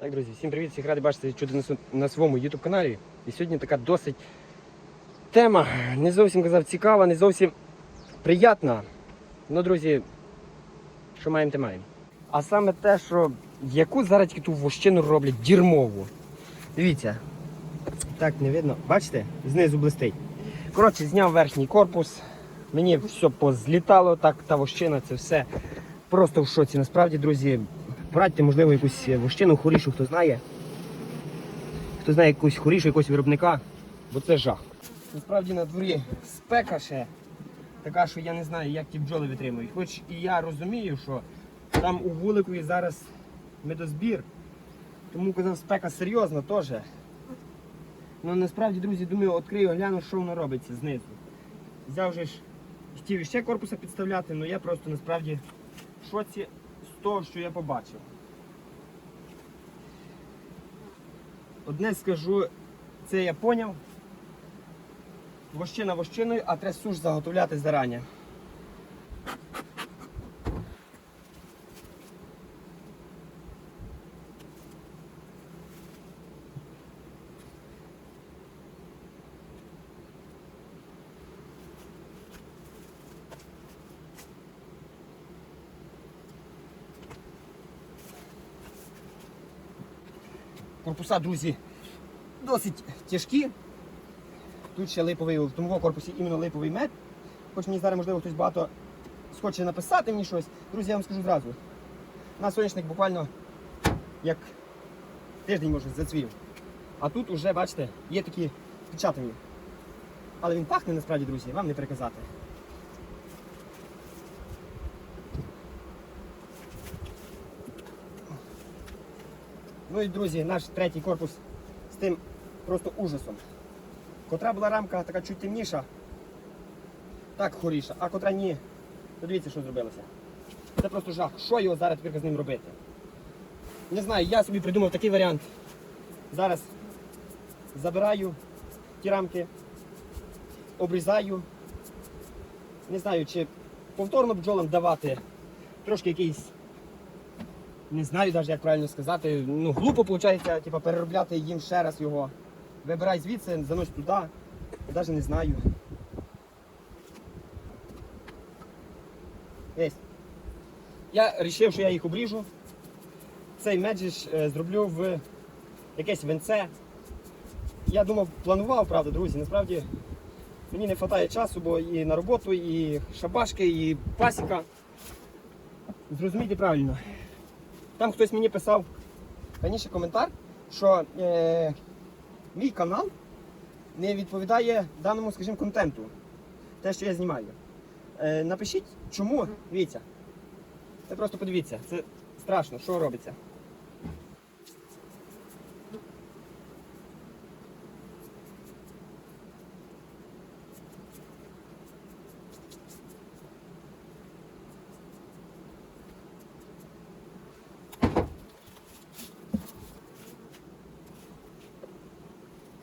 Так, друзі, всім привіт, всіх радий бачити чудо на, своєму YouTube каналі. І сьогодні така досить тема, не зовсім казав цікава, не зовсім приятна. Ну, друзі, що маємо, те маємо. А саме те, що яку зараз ту вощину роблять дірмову. Дивіться. Так, не видно. Бачите? Знизу блистить. Коротше, зняв верхній корпус. Мені все позлітало, так, та вощина, це все. Просто в шоці. Насправді, друзі, порадьте, можливо, якусь вощину, хорішу, хто знає. Хто знає якусь хорішу, якогось виробника, бо це жах. Насправді на дворі спека ще така, що я не знаю, як ті бджоли витримують. Хоч і я розумію, що там у вулику зараз медозбір, тому казав, спека серйозна теж. Ну насправді, друзі, думаю, відкрию, гляну, що воно робиться знизу. Взяв же ж хотів ще корпуса підставляти, але я просто насправді в шоці того, що я побачив. Одне скажу, це я поняв. Вощина вощиною, а треба суш заготовляти зарані. Корпуса, друзі, досить тяжкі. Тут ще липовий, в тому корпусі іменно липовий мед. Хоч мені зараз, можливо, хтось багато схоче написати мені щось. Друзі, я вам скажу зразу. На сонячник буквально як тиждень може зацвів. А тут уже, бачите, є такі печатані. Але він пахне насправді, друзі, вам не переказати. Ну і друзі, наш третій корпус з тим просто ужасом. Котра була рамка така чуть темніша, так хоріша, а котра ні. То дивіться, що зробилося. Це просто жах. Що його зараз тепер з ним робити? Не знаю, я собі придумав такий варіант. Зараз забираю ті рамки, обрізаю. Не знаю, чи повторно бджолам давати трошки якийсь не знаю навіть, як правильно сказати. Ну, глупо виходить, типу, переробляти їм ще раз його. Вибирай звідси, занось туди. Навіть не знаю. Єсть. Я вирішив, що я їх обріжу. Цей меджиш е, зроблю в якесь венце. Я думав, планував, правда, друзі. Насправді мені не вистачає часу, бо і на роботу, і шабашки, і пасіка. Зрозумійте правильно. Там хтось мені писав раніше коментар, що е, мій канал не відповідає даному, скажімо, контенту. Те, що я знімаю. Е, напишіть, чому. Дивіться. Це просто подивіться. Це страшно, що робиться.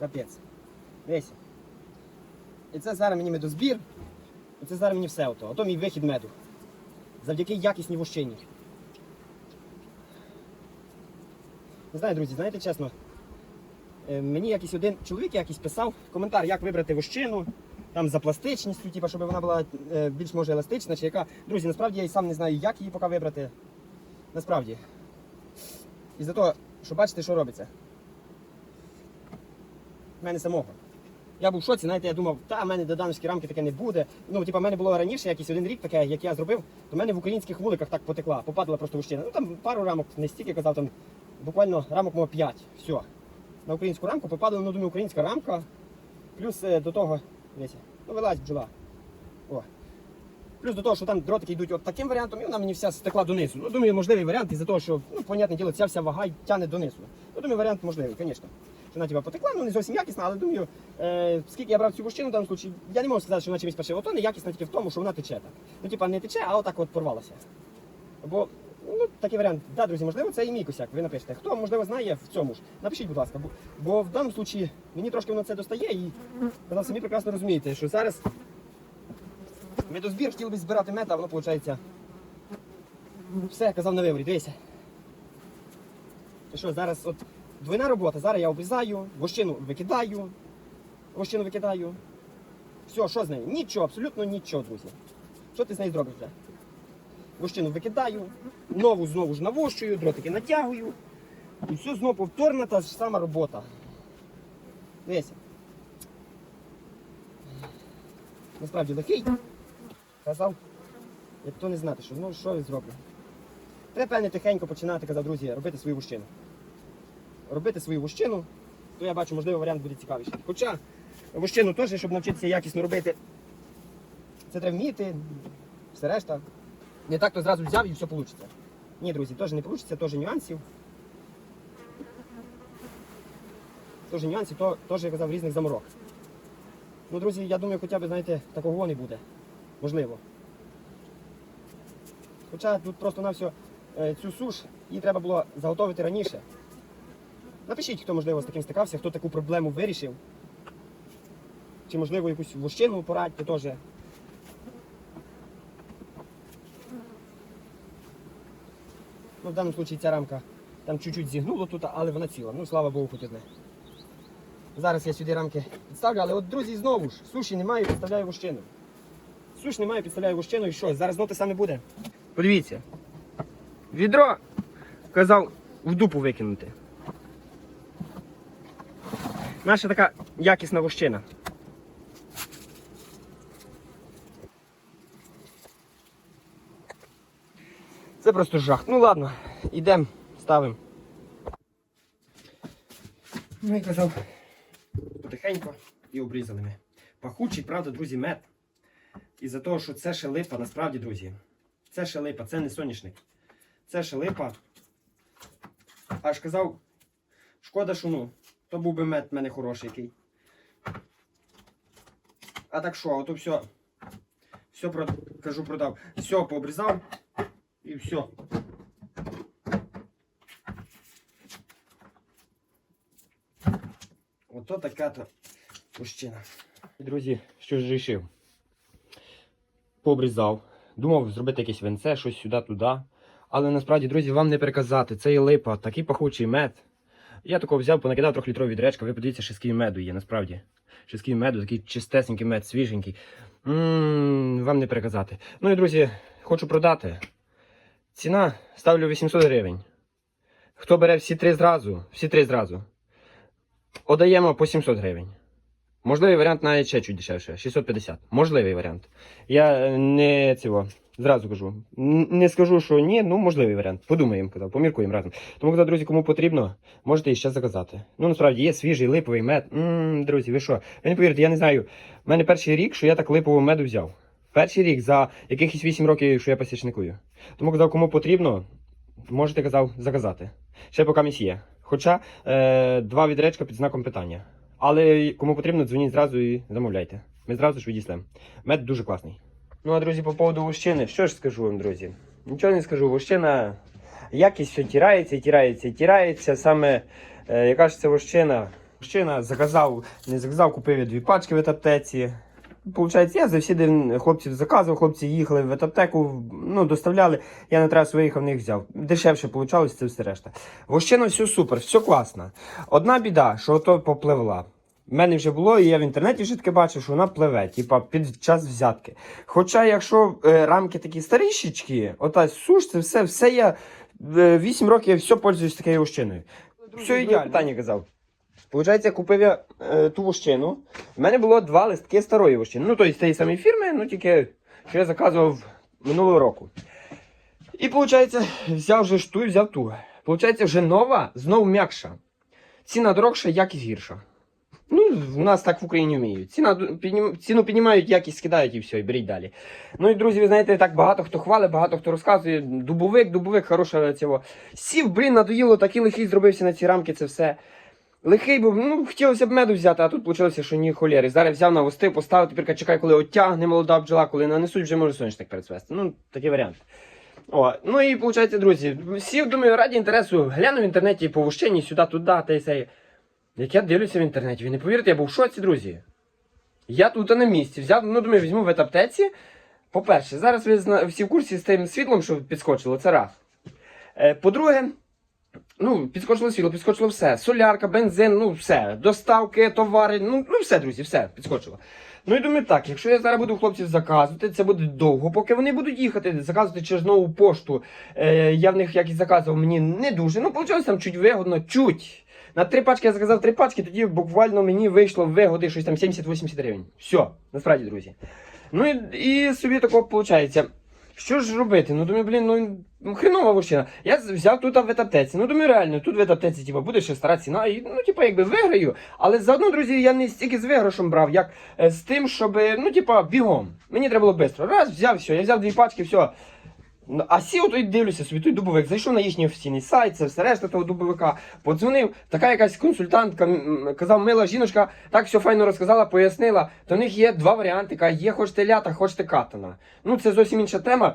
Капець. Дивіться. І це зараз мені медозбір. І це зараз мені все ото. Ото мій вихід меду. Завдяки якісній вощині. Не знаю, друзі, знаєте чесно. е, Мені якийсь один чоловік якийсь писав коментар, як вибрати вощину, там за пластичністю, типу, щоб вона була е, більш може еластична, чи яка. Друзі, насправді я і сам не знаю, як її поки вибрати. Насправді. І за того, що бачите, що робиться. В мене самого. Я був в шоці, знаєте, я думав, та в мене до дановські рамки таке не буде. Ну, типу, в мене було раніше якийсь один рік таке, як я зробив, то в мене в українських вуликах так потекла, попадала просто вощина. Ну там пару рамок, не стільки казав, там буквально рамок мого 5. Все. На українську рамку попадала, ну думаю, українська рамка. Плюс е, до того, дивіться, ну вилазь бджола. О. Плюс до того, що там дротики йдуть от таким варіантом, і вона мені вся стекла донизу. Ну, думаю, можливий варіант із-за того, що, ну, понятне діло, ця вся вага тягне донизу. Ну, думаю, варіант можливий, звісно. Вона типа потекла, ну не зовсім якісна, але думаю, е, скільки я брав цю вощину в даному случаї, я не можу сказати, що вона чимось перше. Ото не якісна тільки в тому, що вона тече так. Ну, типа не тече, а отак от порвалася. Бо ну, такий варіант, да, друзі, можливо, це і мій косяк. Ви напишете. Хто можливо знає в цьому ж? Напишіть, будь ласка, бо, бо в даному случаї мені трошки воно це достає, і ви самі прекрасно розумієте, що зараз медозбір хотів би збирати мед, а воно виходить. Все, казав на виворі, дивися. Що, зараз от двойна робота. Зараз я обрізаю, вощину викидаю, вощину викидаю. Все, що з нею? Нічого, абсолютно нічого, друзі. Що ти з нею зробиш вже? Вощину викидаю, нову знову ж навощую, дротики натягую. І все знову повторна та ж сама робота. Дивися. Насправді лихий. Казав, як то не знати, що ну що я зроблю. Треба певне тихенько починати, казав, друзі, робити свою вущину. Робити свою вущину, то я бачу, можливо, варіант буде цікавіший. Хоча вущину теж, щоб навчитися якісно робити, це треба вміти, все решта. Не так то зразу взяв і все вийде. Ні, друзі, теж не вийде, теж нюансів. Теж нюансів, то теж, я казав, різних заморок. Ну, друзі, я думаю, хоча б, знаєте, такого не буде. Можливо. Хоча тут просто на все цю суш її треба було заготовити раніше. Напишіть, хто можливо з таким стикався, хто таку проблему вирішив. Чи можливо якусь вощину порадьте теж. Ну, в даному випадку ця рамка там чуть-чуть зігнуло тут, але вона ціла. Ну, слава Богу, хоч одне. Зараз я сюди рамки підставлю, але от, друзі, знову ж, суші немає, підставляю вощину. Суш немає, підставляю вощину і що? Зараз те саме буде. Подивіться. Відро казав в дупу викинути. Наша така якісна вощина. Це просто жах. Ну ладно, йдемо, ставимо. Ну і казав, потихеньку і обрізали ми. Пахучий, правда, друзі, мед. І за того, що це ще липа, насправді, друзі. Це ще липа, це не соняшник. Це ще липа. Аж казав, шкода, що ну, то був би мед в мене хороший. А так що, ото все. Все кажу, продав. Все пообрізав і все. Ото така то мужчина. Друзі, що ж рішив? Пообрізав. Думав зробити якесь венце, щось сюди-туди. Але насправді, друзі, вам не переказати. Це є липа, такий пахучий мед. Я такого взяв, понакидав трьохлітрові відречка. Ви подивіться, ще скільки меду є, насправді. Скільки меду, такий чистесенький мед, свіженький. М, вам не переказати. Ну і друзі, хочу продати. Ціна ставлю 800 гривень. Хто бере всі три зразу, всі три зразу, одаємо по 700 гривень. Можливий варіант навіть ще чуть дешевше, 650. Можливий варіант. Я е, не цього, зразу кажу. Не скажу, що ні, ну можливий варіант. Подумаємо, казав, поміркуємо разом. Тому, казав, друзі, кому потрібно, можете і ще заказати. Ну, насправді, є свіжий липовий мед. м друзі, ви що? Ви не повірите, я не знаю. У мене перший рік, що я так липового меду взяв. Перший рік за якихось 8 років, що я пасічникую. Тому казав, кому потрібно, можете казав заказати. Ще поки місць є. Хоча е, два відречка під знаком питання. Але кому потрібно, дзвоніть зразу і замовляйте. Ми зразу ж відіслемо. Мед дуже класний. Ну а друзі, по поводу вощини, що ж скажу вам, друзі? Нічого не скажу. Вощина, якість все тирається, тирається, тирається. Саме е, яка ж це вощина? Вощина заказав, не заказав, купив я дві пачки в етаптеці. Получається, я за всі день хлопців заказував, хлопці їхали в етаптеку, ну, доставляли, я на трасу виїхав, в них взяв. Дешевше вийшло, це все решта. Вощина все супер, все класно. Одна біда, що ото попливла. В мене вже було, і я в інтернеті вже таке бачив, що вона пливе, типа під час взятки. Хоча, якщо е, рамки такі старішечки, ота суш, це все, все я е, 8 років я все пользуюсь такою вощиною. Все ідеально. Питання казав. Получається, купив я е, ту вощину. У мене було два листки старої вощини. Ну, тобто з тієї самої фірми, ну тільки що я заказував минулого року. І виходить, взяв вже ж ту і взяв ту. Получається, вже нова, знову м'якша. Ціна дорогша, якість гірша. В нас так в Україні вміють. Ціна, піднім- ціну піднімають, якість скидають і все, і беріть далі. Ну і друзі, ви знаєте, так багато хто хвалить, багато хто розказує. Дубовик, дубовик, хороша цього. Сів, блін, надоїло, такий лихий зробився на ці рамки, це все. Лихий був, ну, хотілося б меду взяти, а тут вийшло, що ні холєри. Зараз взяв на вости, поставив, тепер чекай, коли оттягне молода бджола, коли нанесуть, вже може соняшник перецвести. Ну, такий варіант. О, ну і виходить, друзі, сів, думаю, раді інтересу, гляну в інтернеті по вущенні сюди-туди, та й сей. Як я дивлюся в інтернеті, ви не повірите, я був в шоці, друзі. Я тут на місці взяв, ну думаю, візьму в етаптеці. По-перше, зараз ви всі в курсі з тим світлом, що підскочило, це раз. Е, По-друге, Ну, підскочило світло, підскочило все. Солярка, бензин, ну все. Доставки, товари, ну, ну все, друзі, все, підскочило. Ну і думаю, так, якщо я зараз буду хлопців заказувати, це буде довго, поки вони будуть їхати, заказувати через нову пошту. Е, я в них якісь заказував, мені не дуже. Ну, вийшло там чуть вигодно, чуть. На три пачки я заказав три пачки, тоді буквально мені вийшло вигоди щось там 70-80 гривень. Все, насправді, друзі. Ну і, і собі такого виходить. Що ж робити? Ну думаю, блін, ну ну, хренова вощина. Я взяв тут в етаптеці. Ну думаю, реально, тут в етаптеці, типу, буде ще стара ціна. І, ну, типу, якби виграю. Але заодно, друзі, я не стільки з виграшем брав, як е, з тим, щоб, ну, типу, бігом. Мені треба було швидко. Раз, взяв, все, я взяв дві пачки, все. Ну, А сів той дивлюся собі, той дубовик, зайшов на їхній офіційний сайт, це все решта того дубовика, подзвонив, така якась консультантка, казав, мила жіночка, так все файно розказала, пояснила. То в них є два варіанти, каже, є хочете лята, хочете катана. Ну це зовсім інша тема.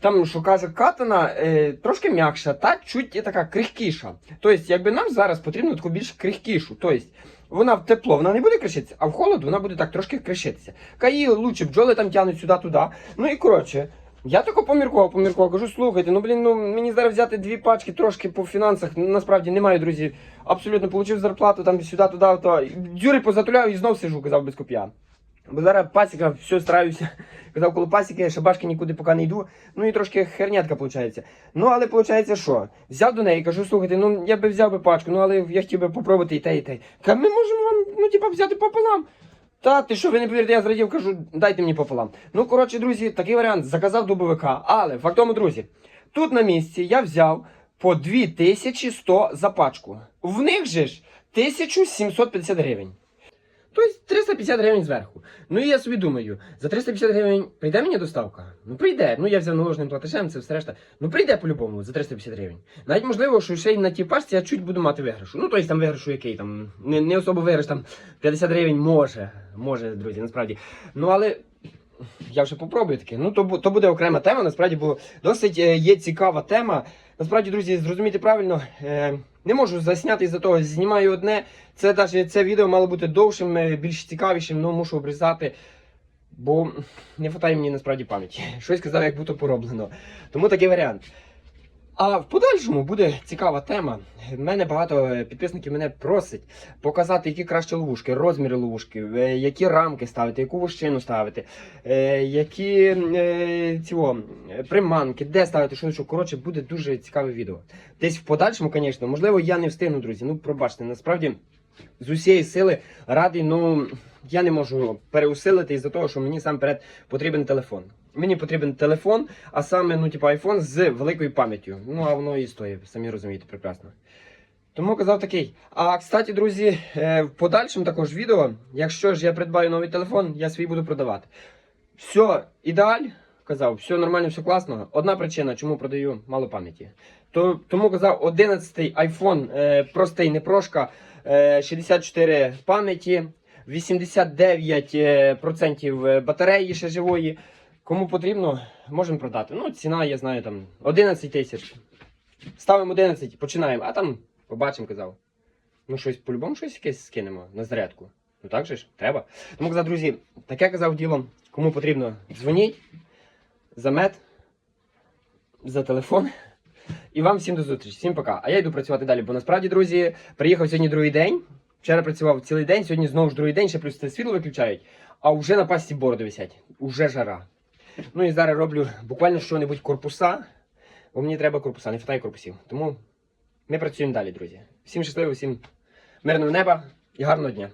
Там, що каже, катана е, трошки м'якша, та чуть є така крихкіша. Тобто, якби нам зараз потрібно таку більш крихкішу. Тобто, вона в тепло, вона не буде кришитися, а в холод вона буде так трошки кришитися. Каї лучше бджоли там тягнуть сюди-туди. Ну і коротше. Я тако поміркував, поміркував, кажу, слухайте, ну блін, ну мені зараз взяти дві пачки трошки по фінансах. Насправді немає, друзі. Абсолютно получив зарплату там сюди, туди, то дюри позатуляв і знов сижу, казав без коп'я. Бо зараз пасіка, все стараюся. Казав, коли пасіки, шабашки нікуди поки не йду. Ну і трошки хернятка виходить. Ну, але виходить, що? Взяв до неї, кажу, слухайте, ну я би взяв би пачку, ну але я хотів би попробувати і те, і те. Каже, ми можемо вам, ну, типа, взяти пополам. Та ти що, ви не повірите, я зрадів, кажу, дайте мені пополам. Ну, коротше, друзі, такий варіант, заказав дубовика. Але факт друзі, тут на місці я взяв по 2100 за пачку. В них же ж 1750 гривень. Тобто 350 гривень зверху. Ну і я собі думаю, за 350 гривень прийде мені доставка? Ну прийде. Ну я взяв наложеним платежем, це все решта. Ну прийде по-любому за 350 гривень. Навіть можливо, що ще й на тій пачці я чуть буду мати виграшу. Ну, тобто там виграшу який там. Не, не особо виграш там 50 гривень може. Може, друзі, насправді. Ну але. Я вже попробую таке. Ну, то, то буде окрема тема, насправді, бо досить е, є цікава тема. Насправді, друзі, зрозумійте правильно, е, не можу засняти із-за того, знімаю одне. Це навіть це відео мало бути довшим, е, більш цікавішим, але мушу обрізати. Бо не вистачає мені насправді пам'яті. Щось казав, як будто пороблено. Тому такий варіант. А в подальшому буде цікава тема. В мене багато е, підписників мене просить показати, які краще ловушки, розміри ловушки, е, які рамки ставити, яку вощину ставити, е, які цього, приманки, де ставити, що, що. Коротше, буде дуже цікаве відео. Десь в подальшому, звісно, можливо, я не встигну, друзі. Ну, пробачте, насправді з усієї сили радий, ну я не можу переусилити із-за того, що мені сам перед потрібен телефон. Мені потрібен телефон, а саме, ну, типу, айфон з великою пам'яттю. Ну, а воно і стоїть, самі розумієте, прекрасно. Тому казав такий. А кстати, друзі, е, в подальшому також відео, якщо ж я придбаю новий телефон, я свій буду продавати. Все, ідеаль, казав, все нормально, все класно. Одна причина, чому продаю мало пам'яті. То, тому казав, 11-й iPhone, е, простий, не прошка, е, 64 пам'яті, 89% е, батареї ще живої. Кому потрібно, можемо продати. Ну, ціна, я знаю, там 11 тисяч. Ставимо 11, починаємо, а там побачимо, казав. Ну, щось по-любому щось якесь скинемо на зарядку. Ну так же ж, треба. Тому казав, друзі, таке казав діло. Кому потрібно, дзвоніть за мед, за телефон. І вам всім до зустрічі. Всім пока. А я йду працювати далі, бо насправді, друзі, приїхав сьогодні другий день. Вчора працював цілий день, сьогодні знову ж другий день, ще плюс це світло виключають, а вже на пасті бороди висять. Уже жара. Ну і зараз роблю буквально що-небудь корпуса, бо мені треба корпуса, не вистачає корпусів. Тому ми працюємо далі, друзі. Всім щасливо, всім мирного неба і гарного дня.